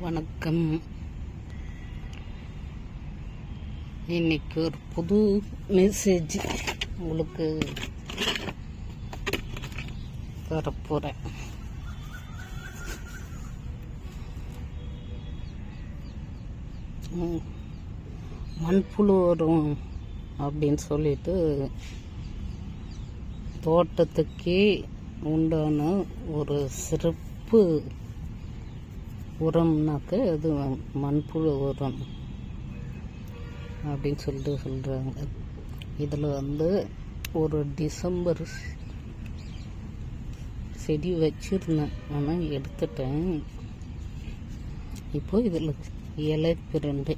வணக்கம். இன்னைக்கு ஒரு புது மெசேஜ் உங்களுக்கு தரப்போகிறேன் மண்புழு வரும் அப்படின்னு சொல்லிட்டு தோட்டத்துக்கே உண்டான ஒரு சிறப்பு உரம்னாக்க இது மண்புழு உரம் அப்படின்னு சொல்லிட்டு சொல்கிறாங்க இதில் வந்து ஒரு டிசம்பர் செடி வச்சுருந்தேன். ஆனால் எடுத்துட்டேன். இப்போ இதில் இலை பிரண்டு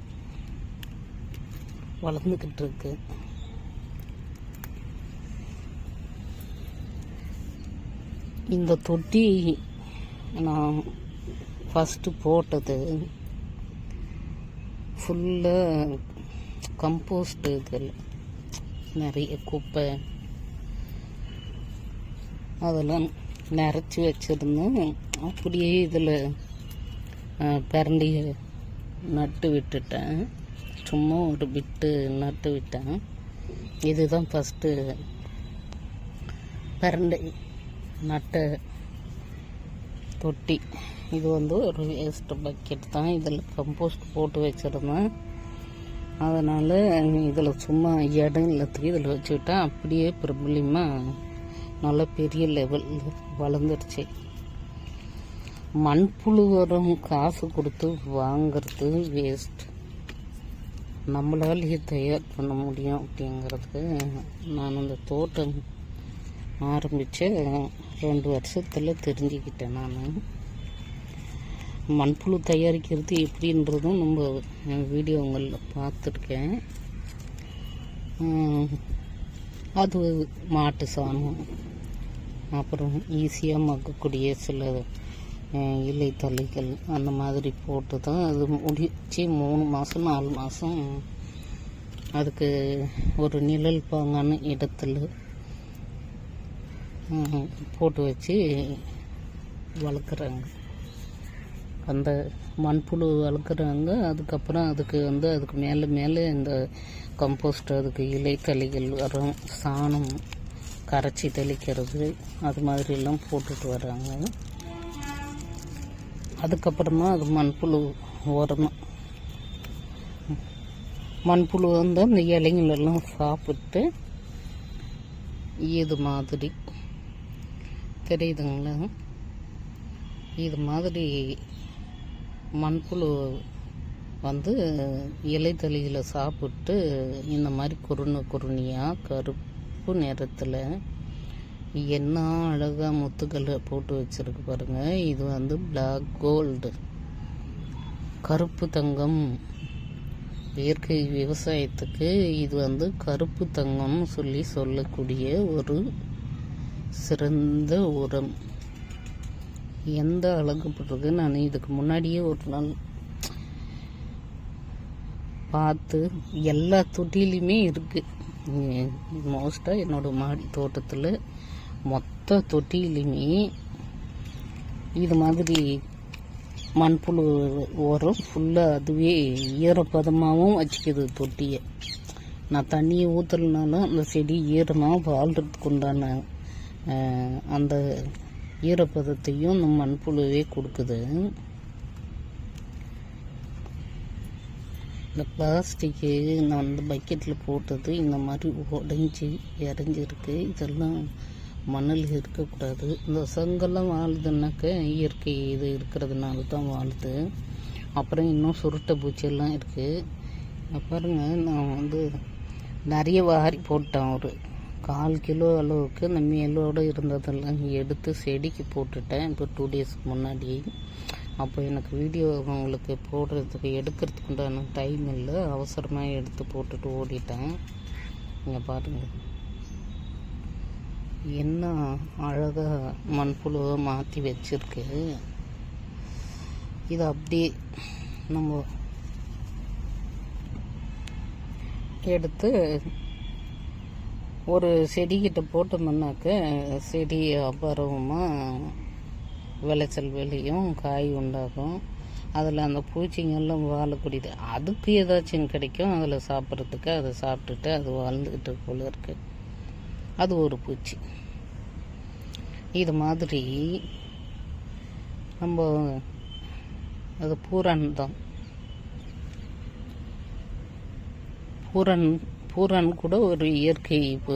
வளர்ந்துக்கிட்டு இருக்கு. இந்த தொட்டி நான் ஃபஸ்ட்டு போட்டது. ஃபுல்லாக கம்போஸ்ட் இதில். நிறைய குப்பை. அதெல்லாம் நிறச்சி வச்சுருந்தேன் அப்படியே இதில் பரண்டியை நட்டு விட்டுட்டேன். சும்மா ஒரு பிட்டு நட்டு விட்டேன். இதுதான் ஃபஸ்ட்டு பிரண்டை நட்ட தொட்டி. இது வந்து ஒரு வேஸ்ட் பக்கெட் தான். இதில் கம்போஸ்ட் போட்டு வச்சுருந்தேன். அதனால் இதில் சும்மா இடம் இல்லாத்துக்கு இதில் வச்சுக்கிட்டா அப்படியே பிரபலியமாக நல்ல பெரிய லெவல் வளர்ந்துருச்சு. மண்புழு உரம் காசு கொடுத்து வாங்கிறது வேஸ்ட் நம்மளாலேயே தயார் பண்ண முடியும் அப்படிங்கிறதுக்கு நான் அந்த தோட்டம் ஆரம்பித்து ரெண்டு வருஷத்தில் தெரிஞ்சுக்கிட்டேன் நான். மண்புழு தயாரிக்கிறது எப்படின்றதும் நம்ம வீடியோங்களில் பார்த்துருக்கேன். அது மாட்டு சாணம் அப்புறம் ஈஸியாக மக்கக்கூடிய சில இலை தலைகள் அந்த மாதிரி போட்டு தான் அது முடிச்சு மூணு மாதம் நாலு மாதம் அதுக்கு ஒரு நிழல் பாங்கான இடத்துல போட்டு வச்சு வளர்க்குறாங்க. அந்த மண்புழு வளர்க்குறாங்க. அதுக்கப்புறம் அதுக்கு வந்து அதுக்கு மேலே மேலே இந்த கம்போஸ்ட் அதுக்கு இலை வரும். சாணம் கரைச்சி தெளிக்கிறது. அது மாதிரிலாம் போட்டுட்டு வர்றாங்க. அதுக்கப்புறமா அது மண்புழு உரணும் மண்புழு வந்து அந்த இலைங்களெல்லாம் சாப்பிட்டு இது மாதிரி தெரியுதுங்களா? இது மாதிரி மண்புழு வந்து இலைத்தளிகளை சாப்பிட்டு இந்த மாதிரி குருணை குருணியாக கருப்பு நிறத்தில் என்ன அழகாக முத்துக்களை போட்டு வச்சிருக்கு பாருங்கள் இது வந்து பிளாக் கோல்டு கருப்பு தங்கம். இயற்கை விவசாயத்துக்கு இது வந்து கருப்பு தங்கம்னு சொல்லி சொல்லக்கூடிய ஒரு சிறந்த உரம். எந்த அழகுப்பட்டிருக்கு நான் இதுக்கு முன்னாடியே ஒரு நாள் பார்த்து எல்லா தொட்டிலையுமே இருக்குது மோஸ்ட்டாக என்னோட மாடி தோட்டத்தில் மொத்த தொட்டிலையுமே இது மாதிரி மண்புழு உரம் ஃபுல்லாக அதுவே ஈரப்பதமாகவும் வச்சுக்கிது தொட்டியை. நான் தண்ணியை ஊற்றுலனாலும் அந்த செடி ஈரமாக வாழ்கிறதுக்கு உண்டான அந்த ஈரப்பதத்தையும் இந்த மண்புழுவே கொடுக்குது. இந்த பிளாஸ்டிக்கு நான் அந்த பக்கெட்டில் போட்டது இந்த மாதிரி உடைஞ்சி இறஞ்சிருக்கு இதெல்லாம் மணல் இருக்கக்கூடாது. இந்த சங்கெல்லாம் வாழுதுன்னாக்க இயற்கை இது இருக்கிறதுனால தான் வாழுது. அப்புறம் இன்னும் சுருட்டை பூச்சியெல்லாம் இருக்குது அப்புறங்க நான் வந்து நிறைய வாரி போட்டேன் ஒரு கால் கிலோ அளவுக்கு இந்த மேலோடு இருந்ததெல்லாம் எடுத்து செடிக்கு போட்டுட்டேன். இப்போ டூ டேஸ்க்கு முன்னாடி. அப்போ எனக்கு வீடியோ உங்களுக்கு போடுறதுக்கு எடுக்கிறதுக்கு உண்டான டைம் இல்லை. அவசரமாக எடுத்து போட்டுட்டு ஓடிட்டேன். இங்கே பாருங்கள் என்ன அழகாக மண்புழுவை மாற்றி வச்சிருக்கு. இது அப்படியே நம்ம எடுத்து ஒரு செடிக்கிட்ட போட்டோம்னாக்க செடி அபரவமாக விளைச்சல் வெளியும் காய் உண்டாகும். அதில் அந்த பூச்சிங்கெல்லாம் வாழக்கூடியது. அதுக்கு ஏதாச்சும் கிடைக்கும். அதில் சாப்பிட்றதுக்கு அதை சாப்பிட்டுட்டு அது வாழ்ந்துக்கிட்டு போல இருக்கு. அது ஒரு பூச்சி. இது மாதிரி நம்ம அது பூரன் தான். பூரன் பூரன் கூட ஒரு இயற்கை பூ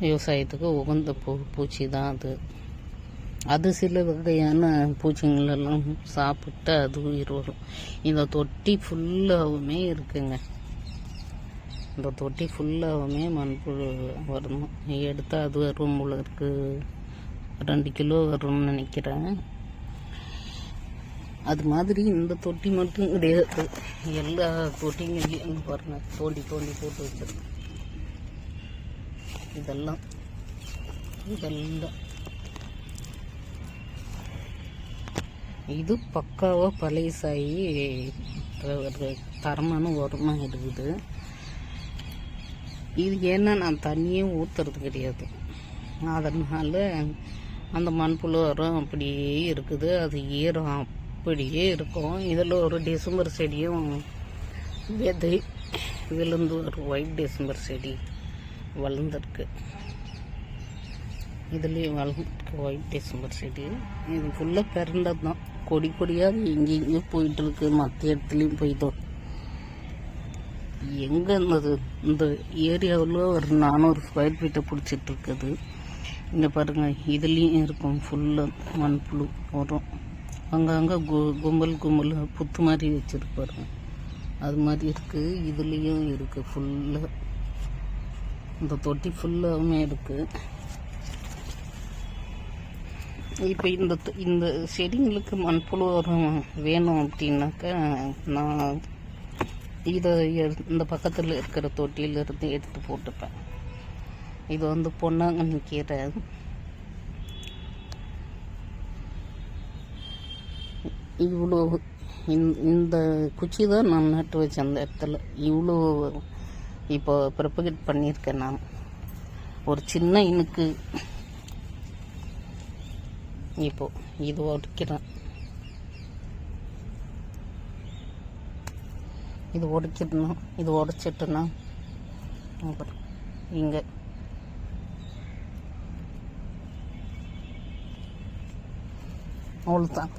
விவசாயத்துக்கு உகந்த பூ பூச்சி தான் அது. அது சில வகையான பூச்சிங்களெல்லாம் சாப்பிட்டு அது உயிர் வரும். இந்த தொட்டி ஃபுல்லாகவுமே இருக்குங்க. இந்த தொட்டி ஃபுல்லாகவுமே மண்புழு வரணும். எடுத்தால் அது வரும் போல ரெண்டு கிலோ வரும்னு நினைக்கிறேன். அது மாதிரி இந்த தொட்டி மட்டும் கிடையாது எல்லா தொட்டிங்களையும் இங்க பாருங்க. தோண்டி தோண்டி போட்டு வச்சிருக்கேன் இதெல்லாம் இதெல்லாம். இது பக்காவாக பழையசாகி ஒரு தரமான உரமாக இருக்குது. இது ஏன்னா நான் தண்ணியே ஊற்றுறது கிடையாது. அதனால் அந்த மண்புழு உரம் அப்படியே இருக்குது. அது ஈரம் அப்படியே இருக்கும். இதில் ஒரு டிசம்பர் செடியும் விதை. விழுந்து ஒரு ஒயிட் டிசம்பர் செடி வளர்ந்துருக்கு. இதுலேயும் வளர்ந்துருக்கு ஒயிட் டிசம்பர் செடி. இது ஃபுல்லாக பிறண்டது தான். கொடி கொடியாக இங்கே இங்கேயும் போயிட்டுருக்கு. மற்ற இடத்துலையும் போய்தோம் எங்கே இருந்தது? இந்த ஏரியாவில் ஒரு நானூறு ஸ்கொயர் ஃபீட்டை பிடிச்சிட்டு இருக்குது இங்கே பாருங்கள் இதுலேயும் இருக்கும். ஃபுல்லாக மண்புழு வரும் அங்கங்கே கு கும்பல் கும்பல் புத்து மாதிரி வச்சுருப்பாருங்க அது மாதிரி இருக்குது இதுலேயும் இருக்குது ஃபுல்லாக இந்த தொட்டி ஃபுல்லாகவுமே இருக்குது இப்போ இந்த இந்த செடிங்களுக்கு மண்புழு உரம் வேணும் அப்படின்னாக்கா நான் இதை இந்த பக்கத்தில் இருக்கிற தொட்டியிலிருந்து எடுத்து போட்டுப்பேன். இது வந்து பொன்னாங்கண்ணி கீரை. இவ்வளோ இந்த இந்த குச்சி தான் நான் நட்டு வச்சேன் அந்த இடத்துல. இவ்வளோ இப்போ ப்ரிப்பகேட் பண்ணியிருக்கேன் நான். ஒரு சின்ன இனுக்கு இப்போ இது உடைக்கிறேன். இது உடைச்சிடணும் இது உடைச்சிட்டுனா இங்கே. அவ்வளோதான்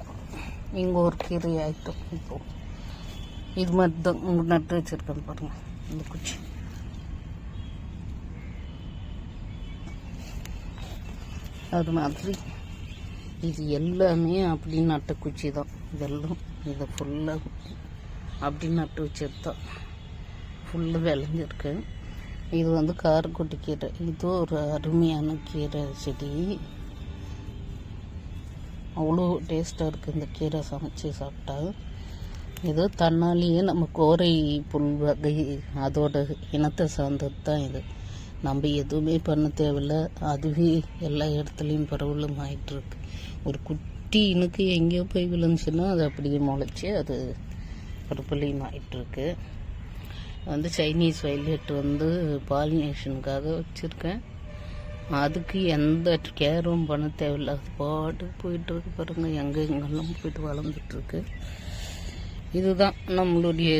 ஒரு கீரை ஆகிட்டோம் இப்போ இது மாதிரி தான் உங்கள் நட்டு வச்சுருக்கேன் பாருங்கள் இந்த குச்சி. அது மாதிரி இது எல்லாமே அப்படி நட்ட குச்சி தான். இதெல்லாம் இதை ஃபுல்லாக அப்படி நட்டு வச்சது தான். ஃபுல்லாக விளைஞ்சிருக்கு. இது வந்து காரக்குட்டி கீரை. இது ஒரு அருமையான கீரை செடி. அவ்வளோ டேஸ்ட்டாக இருக்குது இந்த கீரை சமைச்சு சாப்பிட்டா. இது தன்னாலேயே நம்ம கோரை புல் வகை அதோட இனத்தை சார்ந்தது தான் இது. நம்ம எதுவுமே பண்ண தேவையில்ல. அதுவே எல்லா இடத்துலையும் பரவலும் ஆயிட்டுருக்கு. ஒரு குட்டி இனுக்கு எங்கேயோ போய் விழுந்துச்சுன்னா அது அப்படியே முளைச்சி அது பரப்பலையும் ஆகிட்டுருக்கு வந்து சைனீஸ் வயலட் வந்து பாலினேஷனுக்காக வச்சுருக்கேன். அதுக்கு எந்த கேரும் பண்ண தேவையில்ல. அது பாட்டுக்கு போயிட்டு இருக்கு பாருங்க. எங்கே எங்கெல்லாம் போயிட்டு வளர்ந்துட்டு இருக்கு இதுதான் நம்மளுடைய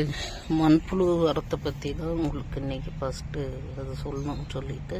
மண்புழு உரத்தை பற்றி தான் உங்களுக்கு இன்னைக்கு ஃபஸ்ட்டு அது சொல்லணும்னு சொல்லிட்டு